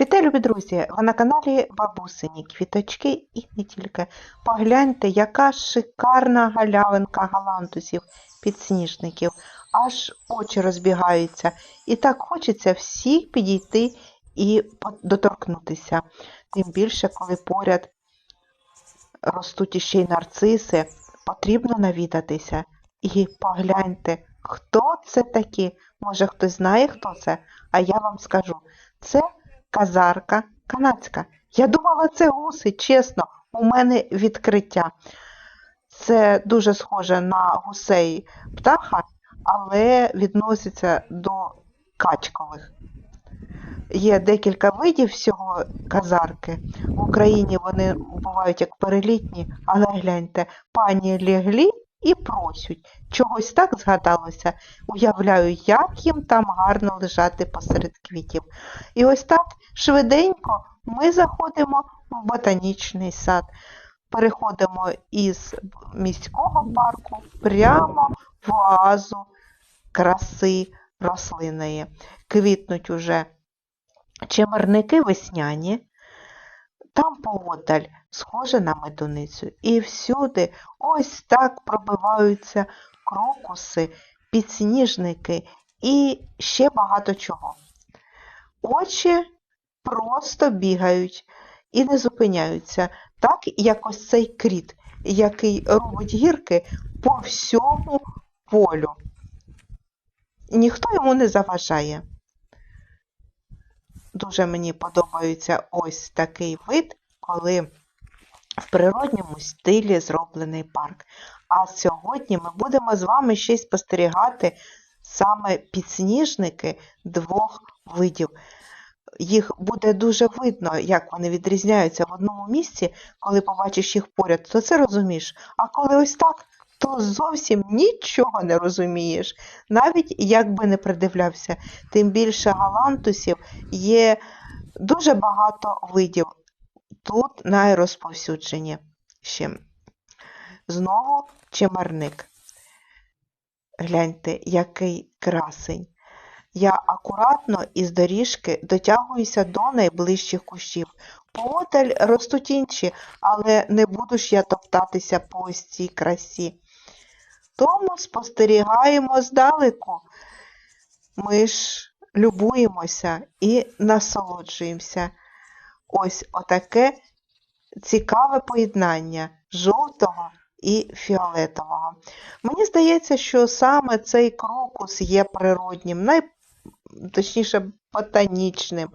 Вітаю, любі друзі! Ви на каналі Бабусині Квіточки і не тільки. Погляньте, яка шикарна галявинка галантусів, підсніжників. Аж очі розбігаються. І так хочеться всіх підійти і доторкнутися. Тим більше, коли поряд ростуть іще й нарциси, потрібно навідатися. І погляньте, хто це такі? Може, хтось знає, хто це? А я вам скажу. Це казарка канадська. Я думала, це гуси, чесно, у мене відкриття. Це дуже схоже на гусей птаха, але відноситься до качкових. Є декілька видів всього казарки. В Україні вони бувають як перелітні, але гляньте, пані леглі і просять. Чогось так згадалося. Уявляю, як їм там гарно лежати посеред квітів. І ось так швиденько ми заходимо в ботанічний сад. Переходимо із міського парку прямо в оазу краси рослинної. Квітнуть уже чимерники весняні, там поодаль схоже на медуницю. І всюди ось так пробиваються крокуси, підсніжники і ще багато чого. Очі просто бігають і не зупиняються, так як ось цей кріт, який робить гірки по всьому полю. Ніхто йому не заважає. Дуже мені подобається ось такий вид, коли в природньому стилі зроблений парк. А сьогодні ми будемо з вами ще й спостерігати саме підсніжники двох видів. Їх буде дуже видно, як вони відрізняються в одному місці, коли побачиш їх поряд, то це розумієш. А коли ось так, то зовсім нічого не розумієш, навіть як би не придивлявся. Тим більше галантусів є дуже багато видів. Тут найрозповсюдженіші. Знову чимарник. Гляньте, який красень. Я акуратно із доріжки дотягуюся до найближчих кущів. Поодаль ростуть інші, але не буду ж я топтатися по ось цій красі. Тому спостерігаємо здалеку. Ми ж любуємося і насолоджуємося. Ось отаке цікаве поєднання жовтого і фіолетового. Мені здається, що саме цей крокус є природнім, най... точніше ботанічним.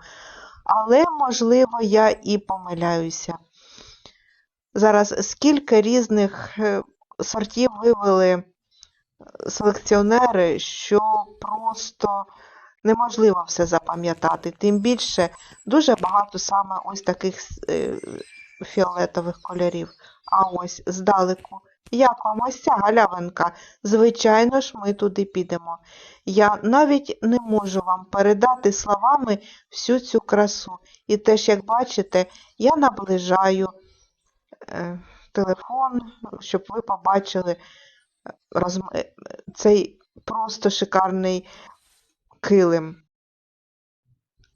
Але, можливо, я і помиляюся. Зараз скільки різних е, сортів вивели е, селекціонери, що просто неможливо все запам'ятати. Тим більше дуже багато саме ось таких е, фіолетових кольорів. А ось здалеку, як вам ось ця галявинка, звичайно ж, ми туди підемо. Я навіть не можу вам передати словами всю цю красу. І теж, як бачите, я наближаю е, телефон, щоб ви побачили розм... е, цей просто шикарний килим.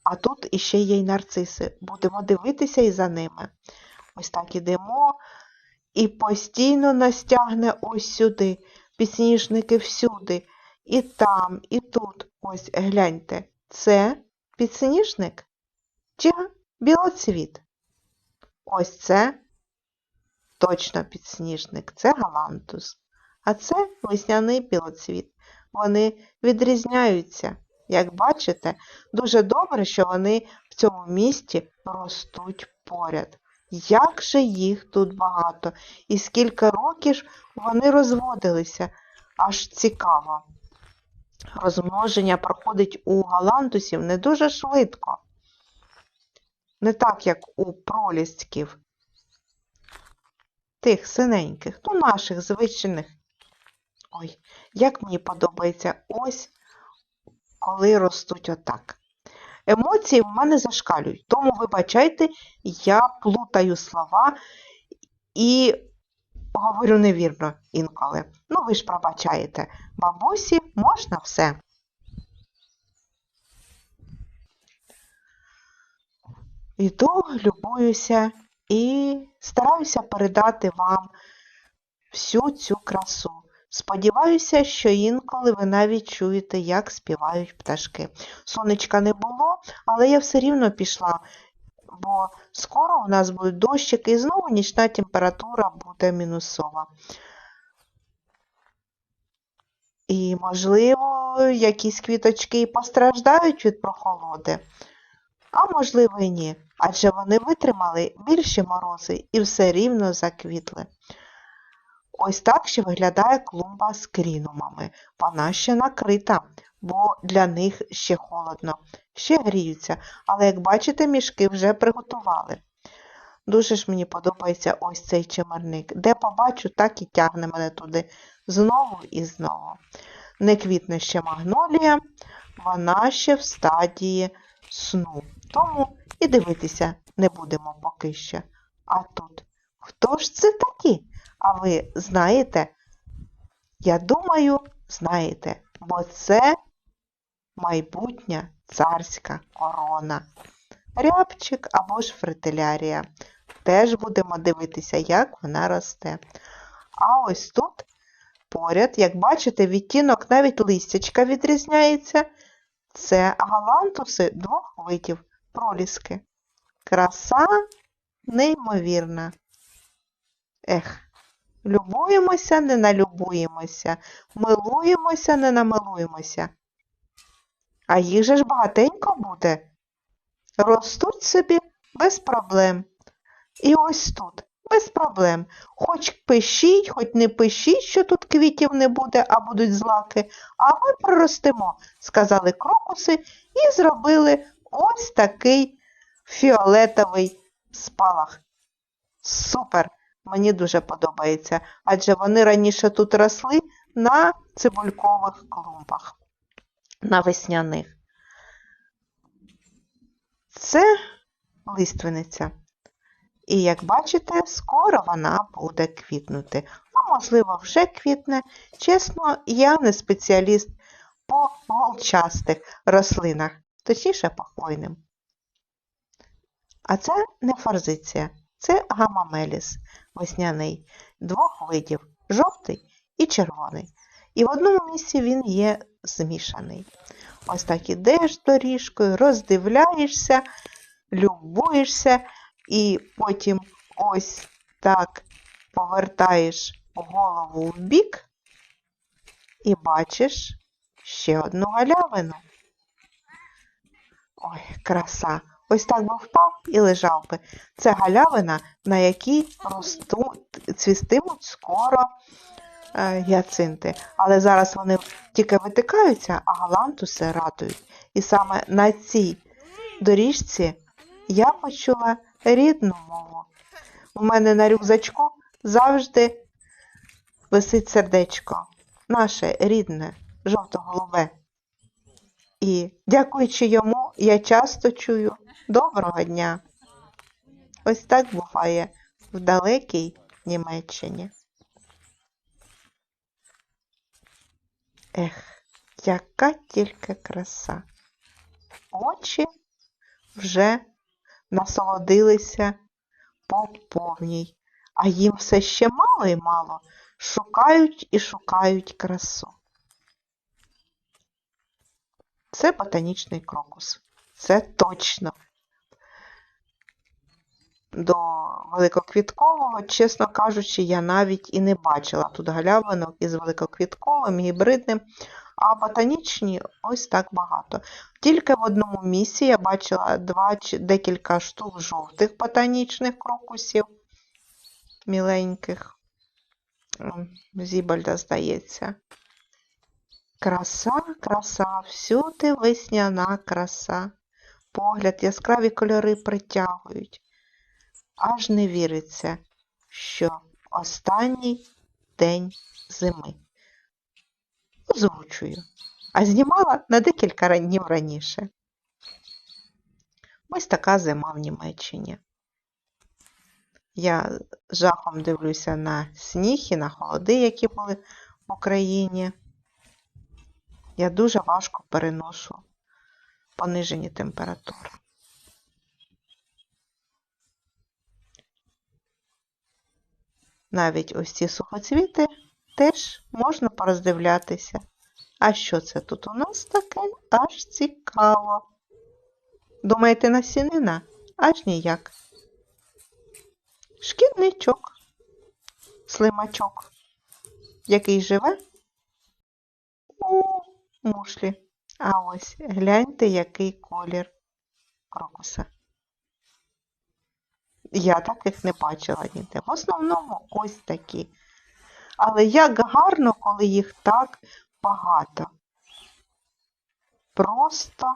А тут іще є й нарциси. Будемо дивитися і за ними. Ось так ідемо. І постійно нас тягне ось сюди. Підсніжники всюди. І там, і тут. Ось гляньте. Це підсніжник чи білоцвіт? Ось це точно підсніжник, це галантус. А це весняний білоцвіт. Вони відрізняються. Як бачите, дуже добре, що вони в цьому місті ростуть поряд. Як же їх тут багато, і скільки років вони розводилися, аж цікаво. Розмноження проходить у галантусів не дуже швидко. Не так, як у пролістків, тих синеньких, ну наших звичайних. Ой, як мені подобається ось, коли ростуть отак. Емоції в мене зашкалюють, тому вибачайте, я плутаю слова і говорю невірно інколи. Ну, ви ж пробачаєте, бабусі можна все. Йду, любуюся і стараюся передати вам всю цю красу. Сподіваюся, що інколи ви навіть чуєте, як співають пташки. Сонечка не було, але я все рівно пішла, бо скоро у нас будуть дощики і знову нічна температура буде мінусова. І, можливо, якісь квіточки постраждають від прохолоди, а можливо і ні, адже вони витримали більші морози і все рівно заквітли. Ось так ще виглядає клумба з крінумами. Вона ще накрита, бо для них ще холодно, ще гріються, але, як бачите, мішки вже приготували. Дуже ж мені подобається ось цей чимерник. Де побачу, так і тягне мене туди знову і знову. Не квітне ще магнолія, вона ще в стадії сну. Тому і дивитися не будемо поки що. А тут хто ж це такі? А ви знаєте? Я думаю, знаєте, бо це майбутня царська корона. Рябчик або ж фритилярія. Теж будемо дивитися, як вона росте. А ось тут поряд, як бачите, відтінок навіть листячка відрізняється. Це галантуси двох видів проліски. Краса неймовірна. Ех, любуємося, не налюбуємося, милуємося, не намилуємося. А їх же ж багатенько буде. Ростуть собі без проблем. І ось тут, без проблем. Хоч пишіть, хоч не пишіть, що тут квітів не буде, а будуть злаки, а ми проростемо, сказали крокуси і зробили ось такий фіолетовий спалах. Супер! Мені дуже подобається, адже вони раніше тут росли на цибулькових клумбах, на весняних. Це лиственниця. І, як бачите, скоро вона буде квітнути. А можливо, вже квітне. Чесно, я не спеціаліст по волчастих рослинах, точніше похвойним. А це не форзиція, це гамамеліс весняний, двох видів жовтий і червоний. І в одному місці він є змішаний. Ось так ідеш доріжкою, роздивляєшся, любуєшся, і потім ось так повертаєш голову в бік і бачиш ще одну галявину. Ой, краса! Ось так би впав і лежав би. Це галявина, на якій ростуть, цвістимуть скоро е, гіацинти. Але зараз вони тільки витикаються, а галантуси радують. І саме на цій доріжці я почула рідну мову. У мене на рюкзачку завжди висить сердечко, наше рідне, жовто-голубе. І, дякуючи йому, я часто чую доброго дня. Ось так буває в далекій Німеччині. Ех, яка тільки краса. Очі вже насолодилися по повній, а їм все ще мало і мало шукають і шукають красу. Це ботанічний крокус. Це точно. До великоквіткового, чесно кажучи, я навіть і не бачила тут галявинок із великоквітковим, гібридним, а ботанічні ось так багато. Тільки в одному місці я бачила два чи декілька штук жовтих ботанічних крокусів, міленьких, Зібальда, здається. Краса, краса, всюди весняна краса. Погляд, яскраві кольори притягують. Аж не віриться, що останній день зими. Озвучую, а знімала на декілька днів раніше. Ось така зима в Німеччині. Я жахом дивлюся на сніг і на холоди, які були в Україні. Я дуже важко переношу понижені температури. Навіть ось ці сухоцвіти теж можна пороздивлятися. А що це тут у нас таке? Аж цікаво. Думаєте, насінина? Аж ніяк. Шкідничок, слимачок, який живе у мушлі. А ось гляньте, який колір крокуса. Я таких не бачила ніде. В основному ось такі. Але як гарно, коли їх так багато. Просто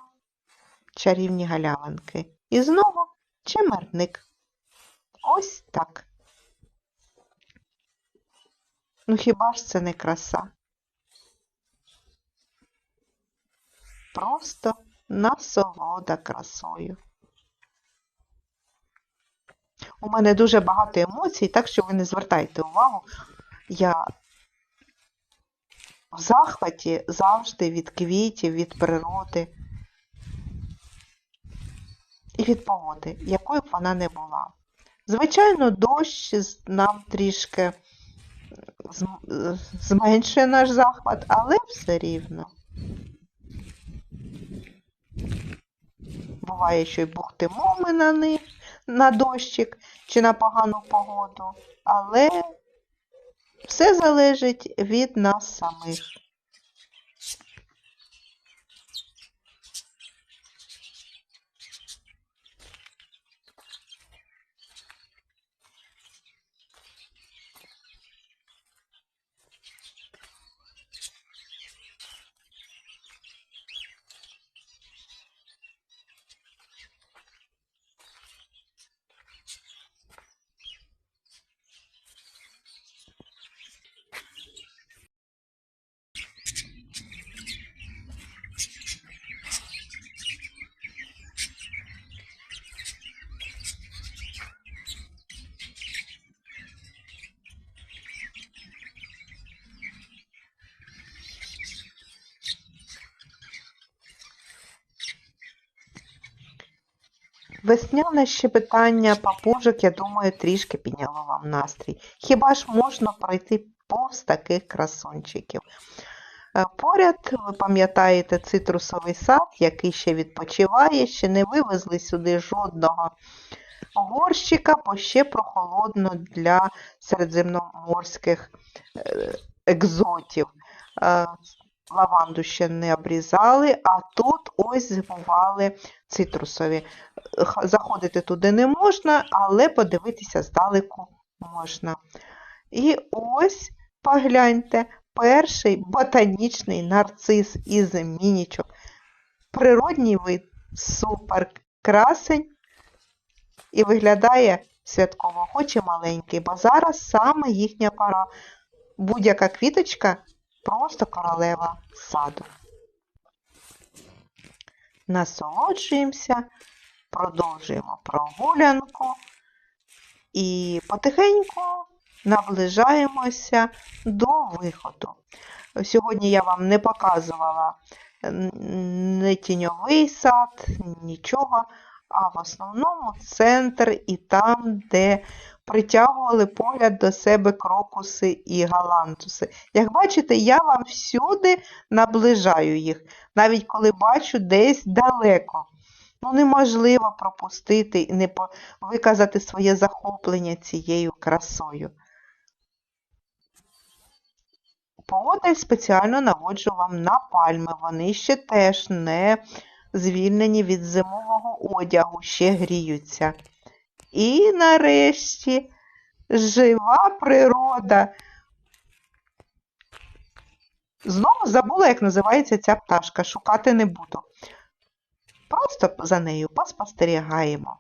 чарівні галявинки. І знову чимерник. Ось так. Ну хіба ж це не краса? Просто насолода красою. У мене дуже багато емоцій, так що ви не звертайте увагу. Я в захваті завжди від квітів, від природи і від погоди, якою б вона не була. Звичайно, дощ нам трішки зменшує наш захват, але все рівно. Буває, що й бухтимо ми на них, на дощик чи на погану погоду, але все залежить від нас самих. Весняне щебетання папужок, я думаю, трішки підняло вам настрій. Хіба ж можна пройти повз таких красунчиків? Е, Поряд, ви пам'ятаєте, цитрусовий сад, який ще відпочиває, ще не вивезли сюди жодного горщика, бо ще прохолодно для середземноморських е, екзотів. Лаванду ще не обрізали, а тут ось зимували цитрусові. Заходити туди не можна, але подивитися здалеку можна. І ось, погляньте, перший ботанічний нарцис із мінічок. Природній вид супер красень і виглядає святково, хоч і маленький, бо зараз саме їхня пора. Будь-яка квіточка просто королева саду. Насолоджуємося, продовжуємо прогулянку і потихеньку наближаємося до виходу. Сьогодні я вам не показувала не тіньовий сад, нічого, а в основному центр і там, де притягували погляд до себе крокуси і галантуси. Як бачите, я вам всюди наближаю їх, навіть коли бачу десь далеко. Ну, неможливо пропустити і не виказати своє захоплення цією красою. Подаль спеціально наводжу вам на пальми. Вони ще теж не звільнені від зимового одягу, ще гріються. І нарешті жива природа. Знову забула, як називається ця пташка. Шукати не буду. Просто за нею поспостерігаємо.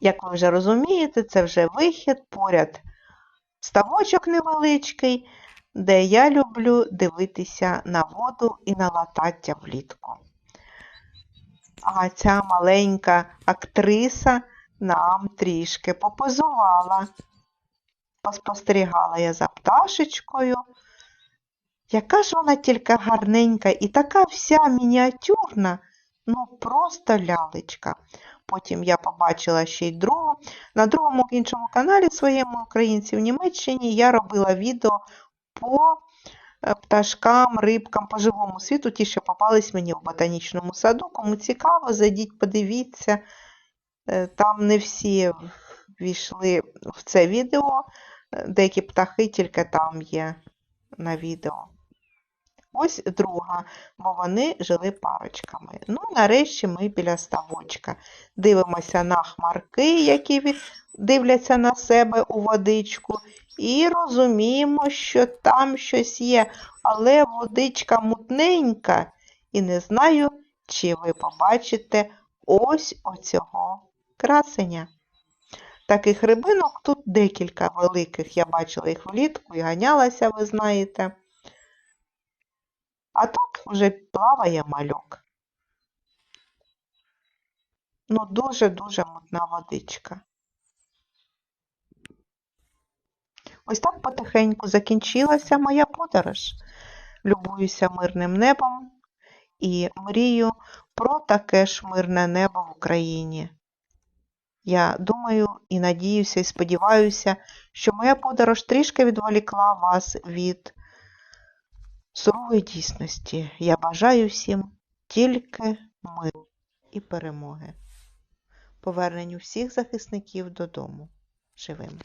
Як ви вже розумієте, це вже вихід поряд ставочок невеличкий, де я люблю дивитися на воду і на латаття влітку. А ця маленька актриса нам трішки попозувала. Поспостерігала я за пташечкою. Яка ж вона тільки гарненька і така вся мініатюрна, ну просто лялечка. потім я побачила ще й другу. На другому іншому каналі своєму Українці в Німеччині я робила відео по пташкам, рибкам по живому світу, ті, що попались мені в ботанічному саду. Кому цікаво, зайдіть, подивіться. Е, Там не всі війшли в це відео. Е, Деякі птахи тільки там є на відео. Ось друга, бо вони жили парочками. Ну, нарешті ми біля ставочка. Дивимося на хмарки, які дивляться на себе у водичку, і розуміємо, що там щось є, але водичка мутненька, і не знаю, чи ви побачите ось оцього красення. Таких рибинок тут декілька великих. Я бачила їх влітку і ганялася, ви знаєте. А тут вже плаває мальок. Ну, дуже-дуже мутна водичка. Ось так потихеньку закінчилася моя подорож. Любуюся мирним небом і мрію про таке ж мирне небо в Україні. Я думаю і надіюся, і сподіваюся, що моя подорож трішки відволікла вас від сурової дійсності. Я бажаю всім тільки миру і перемоги. Поверненню всіх захисників додому живими.